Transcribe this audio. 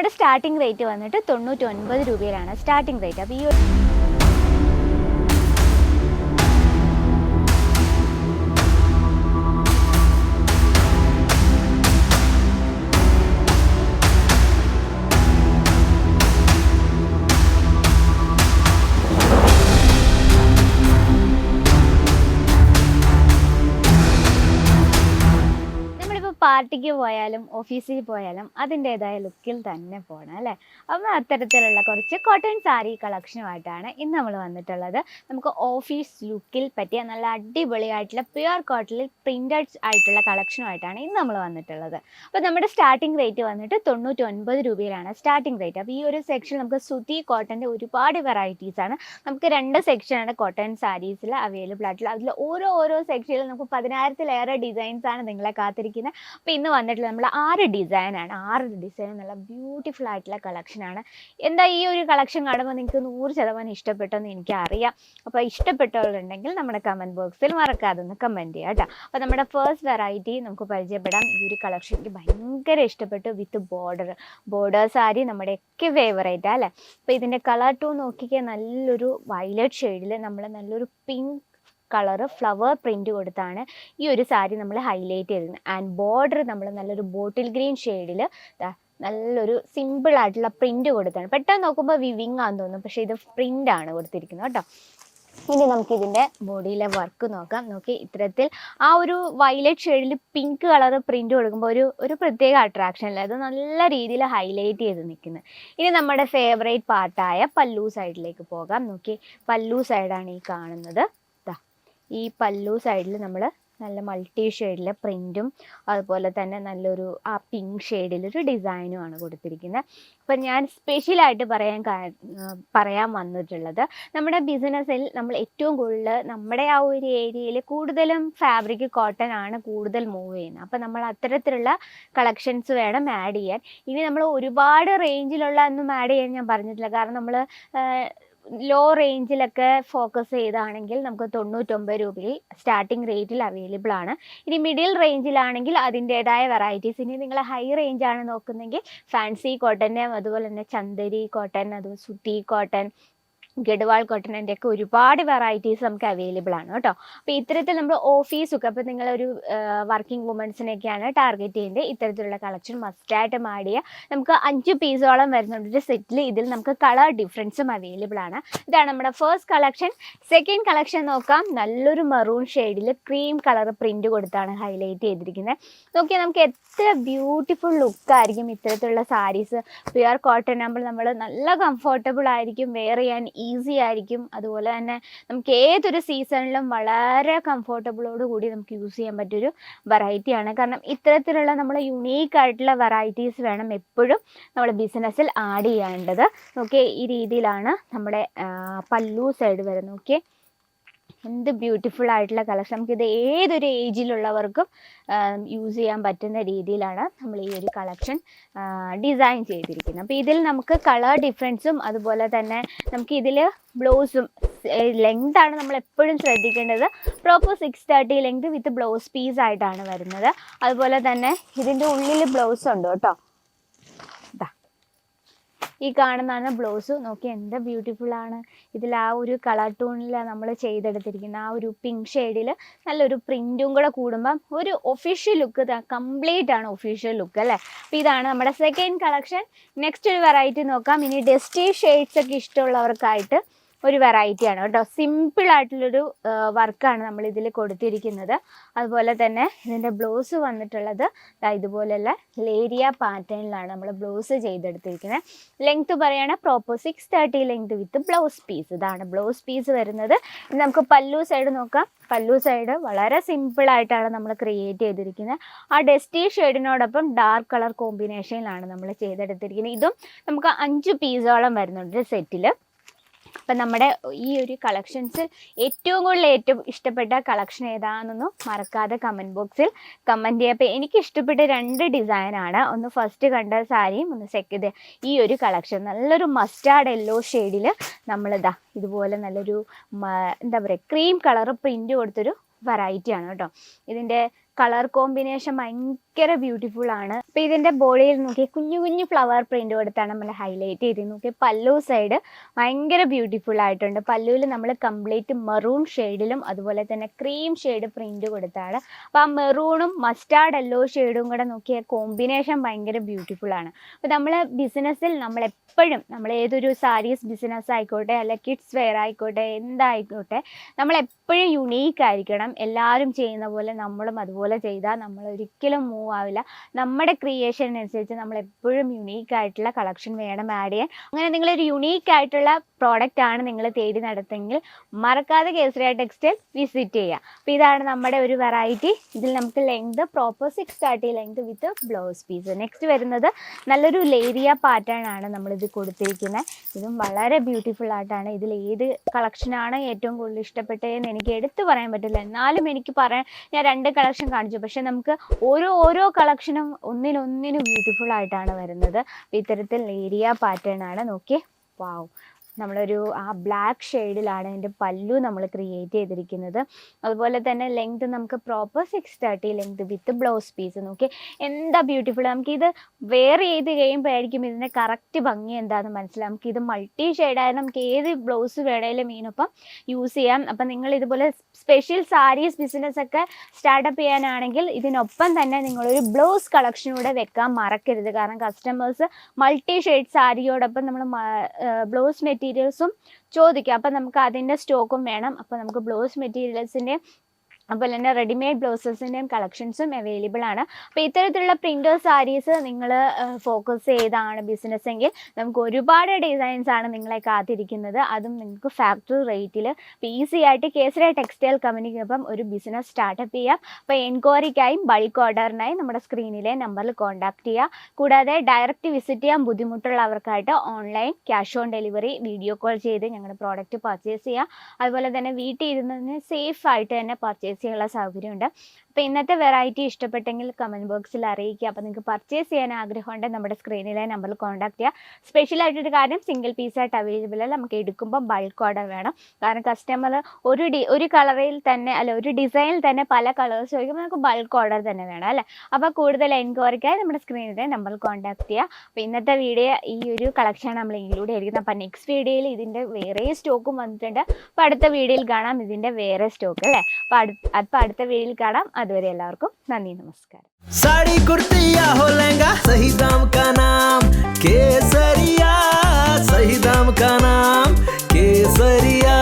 നമ്മുടെ starting rate വന്നിട്ട് തൊണ്ണൂറ്റി ഒൻപത് രൂപയിലാണ് സ്റ്റാർട്ടിംഗ് റേറ്റ് അപ്പോൾ ഈ പാർട്ടിക്ക് പോയാലും ഓഫീസിൽ പോയാലും അതിന്റെതായ ലുക്കിൽ തന്നെ പോകണം അല്ലേ? അപ്പോൾ അത്തരത്തിലുള്ള കുറച്ച് കോട്ടൺ സാരി കളക്ഷനുമായിട്ടാണ് ഇന്ന് നമ്മൾ വന്നിട്ടുള്ളത്. നമുക്ക് ഓഫീസ് ലുക്കിൽ പറ്റിയ നല്ല അടിപൊളിയായിട്ടുള്ള പ്യുവർ കോട്ടണിൽ പ്രിന്റഡ് ആയിട്ടുള്ള കളക്ഷനുമായിട്ടാണ് ഇന്ന് നമ്മൾ വന്നിട്ടുള്ളത്. അപ്പോൾ നമ്മുടെ സ്റ്റാർട്ടിംഗ് റേറ്റ് വന്നിട്ട് തൊണ്ണൂറ്റി ഒൻപത് രൂപയിലാണ് സ്റ്റാർട്ടിംഗ് റേറ്റ് അപ്പോൾ ഈ ഒരു സെക്ഷൻ നമുക്ക് സുതി കോട്ടന്റെ ഒരുപാട് വെറൈറ്റീസ് ആണ്. നമുക്ക് രണ്ട് സെക്ഷനാണ് കോട്ടൺ സാരീസിൽ അവൈലബിൾ ആയിട്ടുള്ളത്. അതിൽ ഓരോ ഓരോ സെക്ഷനിലും നമുക്ക് പതിനായിരത്തിലേറെ ഡിസൈൻസ് ആണ് നിങ്ങളെ കാത്തിരിക്കുന്നത്. അപ്പോൾ ഇന്ന് വന്നിട്ടുള്ള നമ്മൾ ആറ് ഡിസൈനാണ് ആറ് ഡിസൈൻ നല്ല ബ്യൂട്ടിഫുൾ ആയിട്ടുള്ള കളക്ഷനാണ് എന്താ ഈ ഒരു കളക്ഷൻ കാണുമ്പോൾ നിങ്ങൾക്ക് നൂറ് ശതമാനം ഇഷ്ടപ്പെട്ടെന്ന് എനിക്കറിയാം. അപ്പോൾ ഇഷ്ടപ്പെട്ടവരുണ്ടെങ്കിൽ നമ്മുടെ കമന്റ് ബോക്സിൽ മറക്കാതെ ഒന്ന് കമന്റ് ചെയ്യാം കേട്ടോ അപ്പോൾ നമ്മുടെ ഫസ്റ്റ് വെറൈറ്റി നമുക്ക് പരിചയപ്പെടാം. ഈ ഒരു കളക്ഷൻ എനിക്ക് ഭയങ്കര ഇഷ്ടപ്പെട്ടു. വിത്ത് ബോർഡർ ബോർഡർ സാരി നമ്മുടെയൊക്കെ ഫേവറേറ്റ് അല്ലേ? അപ്പോൾ ഇതിന്റെ കളർ ടൂ നോക്കിക്കാൻ നല്ലൊരു വയലറ്റ് ഷെയ്ഡിൽ നമ്മൾ നല്ലൊരു പിങ്ക് കളറ് ഫ്ലവർ പ്രിന്റ് കൊടുത്താണ് ഈ ഒരു സാരി നമ്മൾ ഹൈലൈറ്റ് ചെയ്തിരുന്നത് ആൻഡ് ബോർഡർ നമ്മൾ നല്ലൊരു ബോട്ടിൽ ഗ്രീൻ ഷെയ്ഡിൽ നല്ലൊരു സിമ്പിൾ ആയിട്ടുള്ള പ്രിന്റ് കൊടുത്താണ്. പെട്ടെന്ന് നോക്കുമ്പോൾ വിവിങ് ആണെന്ന് തോന്നും. പക്ഷേ ഇത് പ്രിന്റ് ആണ് കൊടുത്തിരിക്കുന്നത് കേട്ടോ. ഇനി നമുക്ക് ഇതിന്റെ ബോഡിയിലെ വർക്ക് നോക്കാം. നോക്കി ഇത്തരത്തിൽ ആ ഒരു വയലറ്റ് ഷെയ്ഡിൽ പിങ്ക് കളർ പ്രിന്റ് കൊടുക്കുമ്പോൾ ഒരു ഒരു പ്രത്യേക അട്രാക്ഷൻ അല്ലേ അത് നല്ല രീതിയിൽ ഹൈലൈറ്റ് ചെയ്ത് നിൽക്കുന്നത് ഇനി നമ്മുടെ ഫേവറേറ്റ് പാർട്ടായ പല്ലു സൈഡിലേക്ക് പോകാം. നോക്കി പല്ലു സൈഡാണ് ഈ കാണുന്നത്. ഈ പല്ലു സൈഡിൽ നമ്മൾ നല്ല മൾട്ടി ഷെയ്ഡിലെ പ്രിന്റും അതുപോലെ തന്നെ നല്ലൊരു ആ പിങ്ക് ഷെയ്ഡിലൊരു ഡിസൈനുമാണ് കൊടുത്തിരിക്കുന്നത് അപ്പം ഞാൻ സ്പെഷ്യലായിട്ട് പറയാൻ പറയാൻ വന്നിട്ടുള്ളത് നമ്മുടെ ബിസിനസ്സിൽ നമ്മൾ ഏറ്റവും കൂടുതൽ നമ്മുടെ ആ ഒരു ഏരിയയിൽ കൂടുതലും ഫാബ്രിക് കോട്ടൺ ആണ് കൂടുതൽ മൂവ് ചെയ്യുന്നത് അപ്പം നമ്മൾ അത്തരത്തിലുള്ള കളക്ഷൻസ് വേണം ആഡ് ചെയ്യാൻ. ഇനി നമ്മൾ ഒരുപാട് റേഞ്ചിലുള്ള ഒന്നും ആഡ് ചെയ്യാൻ ഞാൻ പറഞ്ഞിട്ടില്ല. കാരണം നമ്മൾ ലോ റേഞ്ചിലൊക്കെ ഫോക്കസ് ചെയ്താണെങ്കിൽ നമുക്ക് തൊണ്ണൂറ്റൊമ്പത് രൂപയിൽ സ്റ്റാർട്ടിംഗ് റേറ്റിൽ അവൈലബിൾ ആണ്. ഇനി മിഡിൽ റേഞ്ചിലാണെങ്കിൽ അതിന്റെതായ വെറൈറ്റീസ് ഇനി നിങ്ങൾ ഹൈ റേഞ്ച് ആണ് നോക്കുന്നെങ്കിൽ ഫാൻസി കോട്ടൺ അതുപോലെ തന്നെ ചന്ദരി കോട്ടൺ അതുപോലെ സുത്തി കോട്ടൺ ഗഡ്വാൾ കോട്ടണിന്റെ ഒക്കെ ഒരുപാട് വെറൈറ്റീസ് നമുക്ക് അവൈലബിൾ ആണ് കേട്ടോ. അപ്പോൾ ഇത്തരത്തിൽ നമ്മൾ ഓഫീസൊക്കെ അപ്പോൾ നിങ്ങളൊരു വർക്കിംഗ് വുമൻസിനെയൊക്കെയാണ് ടാർഗറ്റ് ചെയ്യുന്നത് ഇത്തരത്തിലുള്ള കളക്ഷൻ മസ്റ്റായിട്ട് മാടിയ നമുക്ക് അഞ്ച് പീസോളം വരുന്നുണ്ട്. ഒരു സെറ്റിൽ ഇതിൽ നമുക്ക് കളർ ഡിഫറൻസും അവൈലബിൾ ആണ്. ഇതാണ് നമ്മുടെ ഫസ്റ്റ് കളക്ഷൻ സെക്കൻഡ് കളക്ഷൻ നോക്കാം. നല്ലൊരു മെറൂൺ ഷെയ്ഡിൽ ക്രീം കളർ പ്രിന്റ് കൊടുത്താണ് ഹൈലൈറ്റ് ചെയ്തിരിക്കുന്നത് നോക്കിയാൽ നമുക്ക് എത്ര ബ്യൂട്ടിഫുൾ ലുക്കായിരിക്കും ഇത്തരത്തിലുള്ള സാരീസ് പ്യുവർ കോട്ടൺ ആകുമ്പോൾ നമ്മൾ നല്ല കംഫർട്ടബിൾ ആയിരിക്കും. വെയർ ചെയ്യാൻ ഈസി ആയിരിക്കും. അതുപോലെ തന്നെ നമുക്ക് ഏതൊരു സീസണിലും വളരെ കംഫോർട്ടബിളോട് കൂടി നമുക്ക് യൂസ് ചെയ്യാൻ പറ്റിയൊരു വെറൈറ്റിയാണ് കാരണം ഇത്തരത്തിലുള്ള നമ്മൾ യുണീക്ക് ആയിട്ടുള്ള വെറൈറ്റീസ് വേണം എപ്പോഴും നമ്മുടെ ബിസിനസ്സിൽ ആഡ് ചെയ്യേണ്ടത്. ഓക്കെ ഈ രീതിയിലാണ് നമ്മുടെ പല്ലു സൈഡ് വരുന്നത്. ഓക്കെ എന്ത് ബ്യൂട്ടിഫുൾ ആയിട്ടുള്ള കളക്ഷൻ ഇത് ഏതൊരു ഏജിലുള്ളവർക്കും യൂസ് ചെയ്യാൻ പറ്റുന്ന രീതിയിലാണ് നമ്മൾ ഈ ഒരു കളക്ഷൻ ഡിസൈൻ ചെയ്തിരിക്കുന്നത്. അപ്പോൾ ഇതിൽ നമുക്ക് കളർ ഡിഫറൻസും അതുപോലെ തന്നെ നമുക്ക് ഇതിൽ ബ്ലൗസും ലെങ്ത് ആണ് നമ്മൾ എപ്പോഴും ശ്രദ്ധിക്കേണ്ടത്. Proper six thirty length with blouse piece ആയിട്ടാണ് വരുന്നത്. അതുപോലെ തന്നെ ഇതിന്റെ ഉള്ളിൽ ബ്ലൗസ് ഉണ്ട് കേട്ടോ. ഈ കാണുന്നതാണ് ബ്ലൗസ് നോക്കി എന്ത് ബ്യൂട്ടിഫുൾ ആണ്. ഇതിൽ ആ ഒരു കളർ ടൂണിൽ നമ്മൾ ചെയ്തെടുത്തിരിക്കുന്ന ആ ഒരു പിങ്ക് ഷെയ്ഡിൽ നല്ലൊരു പ്രിന്റും കൂടെ കൂടുമ്പം ഒരു ഒഫീഷ്യൽ ലുക്ക് കംപ്ലീറ്റ് ആണ് ഒഫീഷ്യൽ ലുക്ക് അല്ലേ? അപ്പോൾ ഇതാണ് നമ്മുടെ സെക്കൻഡ് കളക്ഷൻ നെക്സ്റ്റ് ഒരു വെറൈറ്റി നോക്കാം. ഇനി ഡസ്റ്റി ഷെയ്ഡ്സ് ഒക്കെ ഇഷ്ടമുള്ളവർക്കായിട്ട് ഒരു വെറൈറ്റി ആണ് കേട്ടോ. സിമ്പിൾ ആയിട്ടുള്ളൊരു വർക്കാണ് നമ്മൾ ഇതിൽ കൊടുത്തിരിക്കുന്നത്. അതുപോലെ തന്നെ ഇതിന്റെ ബ്ലൗസ് വന്നിട്ടുള്ളത് ഇതുപോലെയുള്ള ലേരിയ പാറ്റേണിലാണ് നമ്മൾ ബ്ലൗസ് ചെയ്തെടുത്തിരിക്കുന്നത്. ലെങ്ത് പറയുകയാണ് proper six thirty length with blouse piece ഇതാണ് ബ്ലൗസ് പീസ് വരുന്നത്. നമുക്ക് പല്ലു സൈഡ് നോക്കാം. പല്ലു സൈഡ് വളരെ സിമ്പിൾ ആയിട്ടാണ് നമ്മൾ ക്രിയേറ്റ് ചെയ്തിരിക്കുന്നത്. ആ ഡെസ്റ്റി ഷെയ്ഡിനോടൊപ്പം ഡാർക്ക് കളർ കോമ്പിനേഷനിലാണ് നമ്മൾ ചെയ്തെടുത്തിരിക്കുന്നത്. ഇതും നമുക്ക് അഞ്ച് പീസോളം വരുന്നുണ്ട് സെറ്റിൽ അപ്പം നമ്മുടെ ഈ ഒരു കളക്ഷൻസിൽ ഏറ്റവും കൂടുതൽ ഏറ്റവും ഇഷ്ടപ്പെട്ട കളക്ഷൻ ഏതാണെന്നൊന്നും മറക്കാതെ കമന്റ് ബോക്സിൽ കമന്റ് ചെയ്യുക. എനിക്ക് ഇഷ്ടപ്പെട്ട രണ്ട് ഡിസൈനാണ് ഒന്ന് ഫസ്റ്റ് കണ്ട സാരിയും ഒന്ന് സെക്കൻഡ് ഈ ഒരു കളക്ഷൻ നല്ലൊരു മസ്റ്റാർഡ് യെല്ലോ ഷെയ്ഡിൽ നമ്മളിതാ ഇതുപോലെ നല്ലൊരു എന്താ പറയുക ക്രീം കളർ പ്രിന്റ് കൊടുത്തൊരു വെറൈറ്റി ആണ് കേട്ടോ. ഇതിന്റെ കളർ കോമ്പിനേഷൻ ഭയങ്കര ബ്യൂട്ടിഫുൾ ആണ്. അപ്പൊ ഇതിന്റെ ബോഡിയിൽ നോക്കി കുഞ്ഞു കുഞ്ഞു ഫ്ലവർ പ്രിന്റ് കൊടുത്താണ് നമ്മൾ ഹൈലൈറ്റ് ചെയ്ത് നോക്കി പല്ലു സൈഡ് ഭയങ്കര ബ്യൂട്ടിഫുൾ ആയിട്ടുണ്ട്. പല്ലുവിൽ നമ്മൾ കംപ്ലീറ്റ് മെറൂൺ ഷെയ്ഡിലും അതുപോലെ തന്നെ ക്രീം ഷെയ്ഡ് പ്രിന്റ് കൊടുത്താണ്. അപ്പൊ ആ മെറൂണും മസ്റ്റാർഡ് യെല്ലോ ഷെയ്ഡും കൂടെ നോക്കിയ കോമ്പിനേഷൻ ഭയങ്കര ബ്യൂട്ടിഫുൾ ആണ്. അപ്പൊ നമ്മൾ ബിസിനസ്സിൽ നമ്മൾ എപ്പോഴും നമ്മൾ ഏതൊരു സാരീസ് ബിസിനസ് ആയിക്കോട്ടെ അല്ലെ കിഡ്സ് വെയർ ആയിക്കോട്ടെ എന്തായിക്കോട്ടെ നമ്മൾ എപ്പോഴും യുണീക്ക് ആയിരിക്കണം. എല്ലാവരും ചെയ്യുന്ന പോലെ നമ്മളും അതുപോലെ ചെയ്താൽ നമ്മൾ ഒരിക്കലും മൂവ് ആവില്ല. നമ്മുടെ ക്രിയേഷനനുസരിച്ച് നമ്മൾ എപ്പോഴും യുണീക്ക് ആയിട്ടുള്ള കളക്ഷൻ വേണം ആഡ് ചെയ്യാൻ. അങ്ങനെ നിങ്ങൾ ഒരു യുണീക്ക് ആയിട്ടുള്ള പ്രോഡക്റ്റ് ആണ് നിങ്ങൾ തേടി നടത്തെങ്കിൽ മറക്കാതെ കേസരിയ ടെക്സ്റ്റൈൽ വിസിറ്റ് ചെയ്യുക. അപ്പോൾ ഇതാണ് നമ്മുടെ ഒരു വെറൈറ്റി ഇതിൽ നമുക്ക് length proper six thirty length with blouse piece next വരുന്നത് നല്ലൊരു ലേരിയ പാറ്റേൺ ആണ് നമ്മളിത് കൊടുത്തിരിക്കുന്നത്. ഇതും വളരെ ബ്യൂട്ടിഫുൾ ആയിട്ടാണ്. ഇതിൽ ഏത് കളക്ഷനാണ് ഏറ്റവും കൂടുതൽ ഇഷ്ടപ്പെട്ടതെന്ന് എനിക്ക് എടുത്തു പറയാൻ പറ്റില്ല. എന്നാലും എനിക്ക് പറയാൻ ഞാൻ രണ്ട് കളക്ഷൻ കാണിച്ചു. പക്ഷെ നമുക്ക് ഓരോ ഓരോ കളക്ഷനും ഒന്നിനൊന്നിനും ബ്യൂട്ടിഫുൾ ആയിട്ടാണ് വരുന്നത്. ഇത്തരത്തിൽ ഏരിയ പാറ്റേൺ ആണ്. നോക്കി വാവ് നമ്മളൊരു ആ ബ്ലാക്ക് ഷെയ്ഡിലാണ് അതിന്റെ പല്ലു നമ്മൾ ക്രിയേറ്റ് ചെയ്തിരിക്കുന്നത്. അതുപോലെ തന്നെ ലെങ്ത് നമുക്ക് proper six thirty length with blouse piece നോക്കി. എന്താ ബ്യൂട്ടിഫുൾ നമുക്കിത് വെയർ ചെയ്ത് കഴിയുമ്പോഴായിരിക്കും ഇതിന്റെ കറക്റ്റ് ഭംഗി എന്താണെന്ന് മനസ്സിലാവും നമുക്ക് ഇത് മൾട്ടി ഷെയ്ഡായാലും നമുക്ക് ഏത് ബ്ലൗസ് വേണേലും ഇതിനൊപ്പം യൂസ് ചെയ്യാം. അപ്പം നിങ്ങൾ ഇതുപോലെ സ്പെഷ്യൽ സാരീസ് ബിസിനസ് ഒക്കെ സ്റ്റാർട്ടപ്പ് ചെയ്യാനാണെങ്കിൽ ഇതിനൊപ്പം തന്നെ നിങ്ങളൊരു ബ്ലൗസ് കളക്ഷൻ കൂടെ വെക്കാൻ മറക്കരുത്. കാരണം കസ്റ്റമേഴ്സ് മൾട്ടി ഷെയ്ഡ് സാരിയോടൊപ്പം നമ്മൾ ബ്ലൗസ് മെറ്റീരിയൽസും ചോദിക്കും. അപ്പം നമുക്ക് അതിന്റെ സ്റ്റോക്കും വേണം. അപ്പോൾ നമുക്ക് ബ്ലൗസ് മെറ്റീരിയൽസിന്റെ അതുപോലെ തന്നെ റെഡിമെയ്ഡ് ബ്ലൗസസിന്റെയും കളക്ഷൻസും അവൈലബിൾ ആണ്. അപ്പോൾ ഇത്തരത്തിലുള്ള പ്രിന്റർ സാരീസ് നിങ്ങൾ ഫോക്കസ് ചെയ്താണ് ബിസിനസ് എങ്കിൽ നമുക്ക് ഒരുപാട് ഡിസൈൻസ് ആണ് നിങ്ങളെ കാത്തിരിക്കുന്നത്. അതും നിങ്ങൾക്ക് ഫാക്ടറി റേറ്റിൽ ഈസി ആയിട്ട് കേസര ടെക്സ്റ്റൈൽ കമ്പനിക്കൊപ്പം ഒരു ബിസിനസ് സ്റ്റാർട്ടപ്പ് ചെയ്യാം. അപ്പോൾ എൻക്വയറിക്കായും ബൾക്ക് ഓർഡറിനായി നമ്മുടെ സ്ക്രീനിലെ നമ്പറിൽ കോൺടാക്ട് ചെയ്യുക കൂടാതെ ഡയറക്റ്റ് വിസിറ്റ് ചെയ്യാൻ ബുദ്ധിമുട്ടുള്ളവർക്കായിട്ട് online cash on delivery video call ചെയ്ത് ഞങ്ങളുടെ പ്രോഡക്റ്റ് പർച്ചേസ് ചെയ്യാം. അതുപോലെ തന്നെ വീട്ടിൽ ഇരുന്നതിന് സേഫ് ആയിട്ട് തന്നെ പർച്ചേസ് ചെയ്യാനുള്ള സൗകര്യമുണ്ട്. അപ്പോൾ ഇന്നത്തെ വെറൈറ്റി ഇഷ്ടപ്പെട്ടെങ്കിൽ കമന്റ് ബോക്സിൽ അറിയിക്കുക. അപ്പോൾ നിങ്ങൾക്ക് പർച്ചേസ് ചെയ്യാൻ ആഗ്രഹമുണ്ടെങ്കിൽ നമ്മുടെ സ്ക്രീനിലെ നമ്പറിൽ കോൺടാക്ട് ചെയ്യുക സ്പെഷ്യൽ ആയിട്ടൊരു കാര്യം സിംഗിൾ പീസായിട്ട് അവൈലബിൾ അല്ല നമുക്ക് എടുക്കുമ്പോൾ ബൾക്ക് ഓർഡർ വേണം. കാരണം കസ്റ്റമർ ഒരു ഡി ഒരു കളറിൽ തന്നെ അല്ല ഒരു ഡിസൈനിൽ തന്നെ പല കളേഴ്സ് ചോദിക്കുമ്പോൾ നമുക്ക് ബൾക്ക് ഓർഡർ തന്നെ വേണം അല്ലേ? അപ്പോൾ കൂടുതൽ എൻക്വയറിക്കായി നമ്മുടെ സ്ക്രീനിലെ നമ്പറിൽ കോൺടാക്ട് ചെയ്യുക അപ്പോൾ ഇന്നത്തെ വീഡിയോ ഈ ഒരു കളക്ഷൻ നമ്മൾ ഇൻക്ലൂഡ് ചെയ്തിരിക്കുന്നത് അപ്പോൾ നെക്സ്റ്റ് വീഡിയോയിൽ ഇതിന്റെ വേറെ സ്റ്റോക്കും വന്നിട്ടുണ്ട്. അപ്പോൾ അടുത്ത വീഡിയോയിൽ കാണാം ഇതിന്റെ വേറെ സ്റ്റോക്ക് അല്ലേ? അപ്പോൾ അടുത്ത അടുത്ത വീഡിയോയിൽ കാണാം. അതുവരെ എല്ലാവർക്കും നന്ദി നമസ്കാരം. സാരി കുർത്തിയാ ഹോ ലഹംഗ സഹി ദാം കാ നാം കേസരിയാ സഹി ദാം കാ നാം കേസരിയാ.